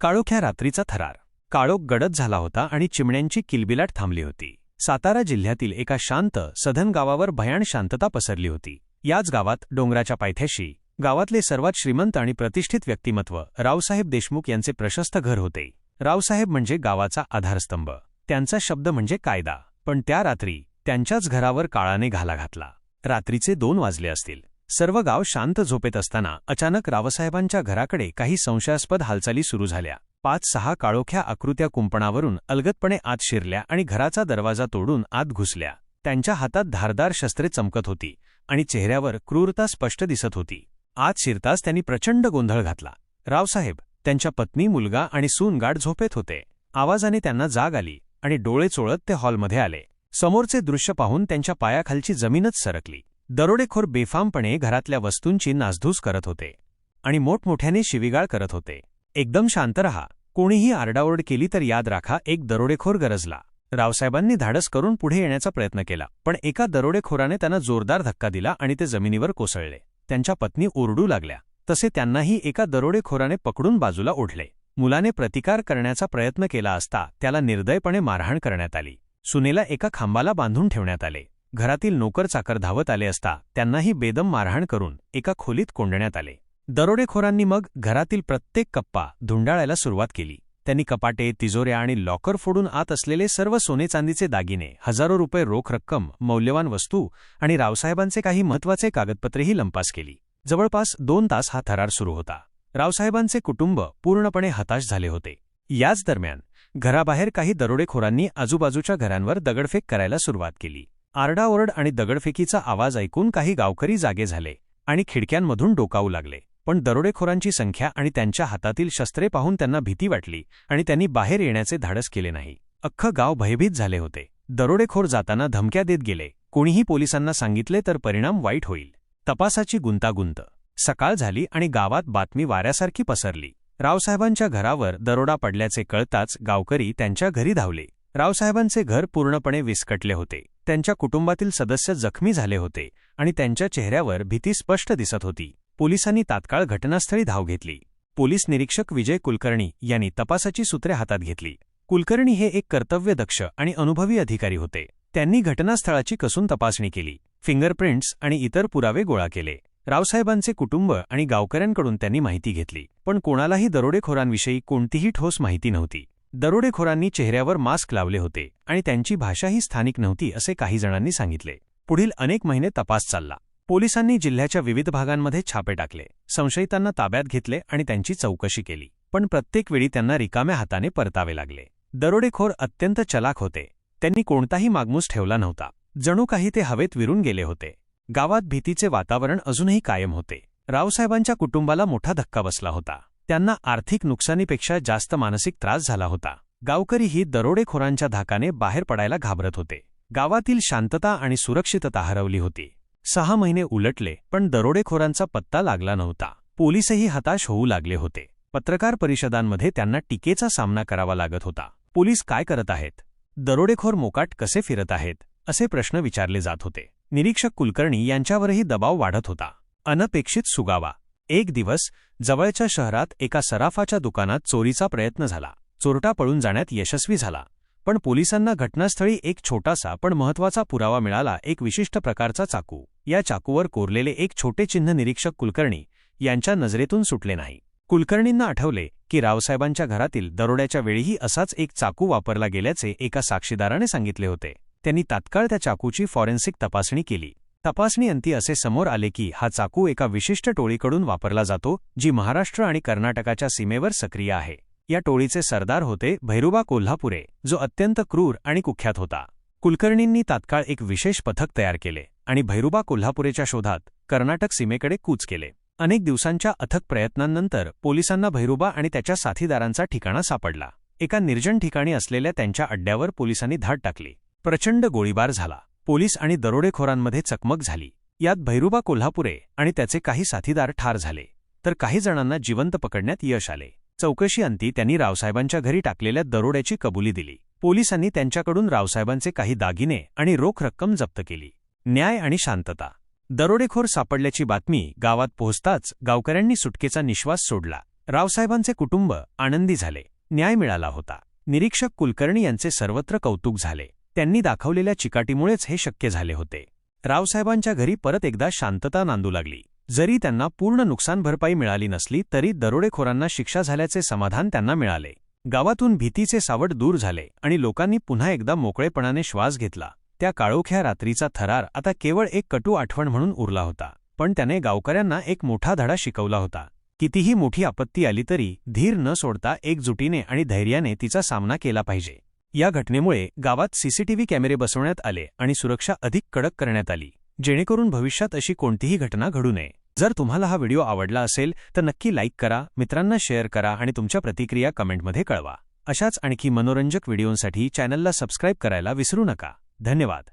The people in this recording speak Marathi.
काळोख्या रात्रीचा थरार. काळोख गडद झाला होता आणि चिमण्यांची किलबिलाट थांबली होती. सातारा जिल्ह्यातील एका शांत सधन गावावर भयाण शांतता पसरली होती. याच गावात डोंगराच्या पायथ्याशी गावातले सर्वात श्रीमंत आणि प्रतिष्ठित व्यक्तिमत्व रावसाहेब देशमुख यांचे प्रशस्त घर होते. रावसाहेब म्हणजे गावाचा आधारस्तंभ. त्यांचा शब्द म्हणजे कायदा. पण त्या रात्री त्यांच्याच घरावर काळाने घाला घातला. रात्रीचे दोन वाजले असतील. सर्व गाव शांत झोपेत असताना अचानक रावसाहेबांच्या घराकडे काही संशयास्पद हालचाली सुरू झाल्या. पाच सहा काळोख्या आकृत्या कुंपणावरून अलगतपणे आत शिरल्या आणि घराचा दरवाजा तोडून आत घुसल्या. त्यांच्या हातात धारदार शस्त्रे चमकत होती आणि चेहऱ्यावर क्रूरता स्पष्ट दिसत होती. आत शिरताच त्यांनी प्रचंड गोंधळ घातला. रावसाहेब त्यांच्या पत्नी मुलगा आणि सून गाठ झोपेत होते. आवाजाने त्यांना जाग आली आणि डोळे चोळत ते हॉलमध्ये आले. समोरचे दृश्य पाहून त्यांच्या पायाखालची जमीनच सरकली. दरोडेखोर बेफामपणे घरातल्या वस्तूंची नासधूस करत होते आणि मोठमोठ्याने शिविगाळ करत होते. एकदम शांत रहा. कोणीही आरडाओरड केली तर याद राखा एक दरोडेखोर गरजला. रावसाहेबांनी धाडस करून पुढे येण्याचा प्रयत्न केला पण एका दरोडेखोराने त्यांना जोरदार धक्का दिला आणि ते जमिनीवर कोसळले. त्यांच्या पत्नी ओरडू लागल्या. तसे त्यांनाही एका दरोडेखोराने पकडून बाजूला ओढले. मुलाने प्रतिकार करण्याचा प्रयत्न केला असता त्याला निर्दयपणे मारहाण करण्यात आली. सुनेला एका खांबाला बांधून ठेवण्यात आले. घरातील नोकर चाकर धावत आले असता त्यांनाही बेदम मारहाण करून एका खोलीत कोंडण्यात आले. दरोडेखोरांनी मग घरातील प्रत्येक कप्पा धुंडाळायला सुरुवात केली. त्यांनी कपाटे तिजोऱ्या आणि लॉकर फोडून आत असलेले सर्व सोने चांदीचे दागिने हजारो रुपये रोख रक्कम मौल्यवान वस्तू आणि रावसाहेबांचे काही महत्त्वाचे कागदपत्रेही लंपास केली. जवळपास दोन तास हा थरार सुरू होता. रावसाहेबांचे कुटुंब पूर्णपणे हताश झाले होते. याच दरम्यान घराबाहेर काही दरोडेखोरांनी आजूबाजूच्या घरांवर दगडफेक करायला सुरुवात केली. आरडाओरड आणि दगडफेकीचा आवाज ऐकून काही गावकरी जागे झाले आणि खिडक्यांमधून डोकावू लागले. पण दरोडेखोरांची संख्या आणि त्यांच्या हातातील शस्त्रे पाहून त्यांना भीती वाटली आणि त्यांनी बाहेर येण्याचे धाडस केले नाही. अख्खं गाव भयभीत झाले होते. दरोडेखोर जाताना धमक्या देत गेले. कोणीही पोलिसांना सांगितले तर परिणाम वाईट होईल. तपासाची गुंतागुंत. सकाळ झाली आणि गावात बातमी वाऱ्यासारखी पसरली. रावसाहेबांच्या घरावर दरोडा पडल्याचे कळताच गावकरी त्यांच्या घरी धावले. रावसाहेबांचे घर पूर्णपणे विस्कटले होते. त्यांच्या कुटुंबातील सदस्य जखमी झाले होते आणि त्यांच्या चेहऱ्यावर भीती स्पष्ट दिसत होती. पोलिसांनी तात्काळ घटनास्थळी धाव घेतली. पोलीस निरीक्षक विजय कुलकर्णी यांनी तपासाची सूत्रे हातात घेतली. कुलकर्णी हे एक कर्तव्यदक्ष आणि अनुभवी अधिकारी होते. त्यांनी घटनास्थळाची कसून तपासणी केली फिंगरप्रिंट्स आणि इतर पुरावे गोळा केले. रावसाहेबांचे कुटुंब आणि गावकऱ्यांकडून त्यांनी माहिती घेतली पण कोणालाही दरोडेखोरांविषयी कोणतीही ठोस माहिती नव्हती. दरोडेखोरांनी चेहऱ्यावर मास्क लावले होते आणि त्यांची भाषाही स्थानिक नव्हती असे काही जणांनी सांगितले. पुढील अनेक महिने तपास चालला. पोलिसांनी जिल्ह्याच्या विविध भागांमध्ये छापे टाकले संशयितांना ताब्यात घेतले आणि त्यांची चौकशी केली. पण प्रत्येक वेळी त्यांना रिकाम्या हाताने परतावे लागले. दरोडेखोर अत्यंत चलाक होते. त्यांनी कोणताही मागमूस ठेवला नव्हता. जणू काही ते हवेत विरून गेले होते. गावात भीतीचे वातावरण अजूनही कायम होते. रावसाहेबांच्या कुटुंबाला मोठा धक्का बसला होता. त्यांना आर्थिक नुकसानीपेक्षा जास्त मानसिक त्रास झाला होता. गावकरीही दरोडेखोरांच्या धाकाने बाहेर पडायला घाबरत होते. गावातील शांतता आणि सुरक्षितता हरवली होती. सहा महिने उलटले पण दरोडेखोरांचा पत्ता लागला नव्हता. पोलीसही हताश होऊ लागले होते. पत्रकार परिषदांमध्ये त्यांना टीकेचा सामना करावा लागत होता. पोलीस काय करत आहेत? दरोडेखोर मोकाट कसे फिरत आहेत? असे प्रश्न विचारले जात होते. निरीक्षक कुलकर्णी यांच्यावरही दबाव वाढत होता. अनपेक्षित सुगावा. एक दिवस जवळच्या शहरात एका सराफाच्या दुकानात चोरीचा प्रयत्न झाला. चोरटा पळून जाण्यात यशस्वी झाला. पण पोलिसांना घटनास्थळी एक छोटासा पण महत्त्वाचा पुरावा मिळाला एक विशिष्ट प्रकारचा चाकू. या चाकूवर कोरलेले एक छोटे चिन्ह निरीक्षक कुलकर्णी यांच्या नजरेतून सुटले नाही. कुलकर्णींना आठवले की रावसाहेबांच्या घरातील दरोड्याच्या वेळीही असाच एक चाकू वापरला गेल्याचे एका साक्षीदाराने सांगितले होते. त्यांनी तात्काळ त्या चाकूची फॉरेन्सिक तपासणी केली. तपासणी अंती असे समोर आले की हा चाकू एका विशिष्ट टोळीकडून वापरला जातो जी महाराष्ट्र आणि कर्नाटकाच्या सीमेवर सक्रिय आहे. या टोळीचे सरदार होते भैरुबा कोल्हापुरे जो अत्यंत क्रूर आणि कुख्यात होता. कुलकर्णींनी तात्काळ एक विशेष पथक तयार केले आणि भैरुबा कोल्हापुरेच्या शोधात कर्नाटक सीमेकडे कूच केले. अनेक दिवसांच्या अथक प्रयत्नांनंतर पोलिसांना भैरुबा आणि त्याच्या साथीदारांचा ठिकाणा सापडला. एका निर्जन ठिकाणी असलेल्या त्यांच्या अड्ड्यावर पोलिसांनी धाड टाकली. प्रचंड गोळीबार झाला. पोलीस आणि दरोडेखोरांमध्ये चकमक झाली. यात भैरुबा कोल्हापुरे आणि त्याचे काही साथीदार ठार झाले. तर काही जणांना जिवंत पकडण्यात यश आले. चौकशी अंती त्यांनी रावसाहेबांच्या घरी टाकलेल्या दरोड्याची कबुली दिली. पोलिसांनी त्यांच्याकडून रावसाहेबांचे काही दागिने आणि रोख रक्कम जप्त केली. न्याय आणि शांतता. दरोडेखोर सापडल्याची बातमी गावात पोहोचताच गावकऱ्यांनी सुटकेचा निश्वास सोडला. रावसाहेबांचे कुटुंब आनंदी झाले. न्याय मिळाला होता. निरीक्षक कुलकर्णी यांचे सर्वत्र कौतुक झाले. त्यांनी दाखवलेल्या चिकाटीमुळेच हे शक्य झाले होते. रावसाहेबांच्या घरी परत एकदा शांतता नांदू लागली. जरी त्यांना पूर्ण नुकसान भरपाई मिळाली नसली तरी दरोडेखोरांना शिक्षा झाल्याचे समाधान त्यांना मिळाले. गावातून भीतीचे सावट दूर झाले आणि लोकांनी पुन्हा एकदा मोकळेपणाने श्वास घेतला. त्या काळोख्या रात्रीचा थरार आता केवळ एक कटू आठवण म्हणून उरला होता. पण त्याने गावकऱ्यांना एक मोठा धडा शिकवला होता. कितीही मोठी आपत्ती आली तरी धीर न सोडता एकजुटीने आणि धैर्याने तिचा सामना केला पाहिजे. या घटनेमुळे गावात सीसीटीव्ही कॅमेरे बसवण्यात आले आणि सुरक्षा अधिक कडक करण्यात आली. जेणेकरून भविष्यात अशी कोणतीही घटना घडू नये. जर तुम्हाला हा व्हिडिओ आवडला असेल तर नक्की लाईक करा मित्रांना शेअर करा आणि तुमच्या प्रतिक्रिया कमेंटमध्ये कळवा. अशाच आणखी मनोरंजक व्हिडिओंसाठी चॅनलला सबस्क्राईब करायला विसरू नका. धन्यवाद.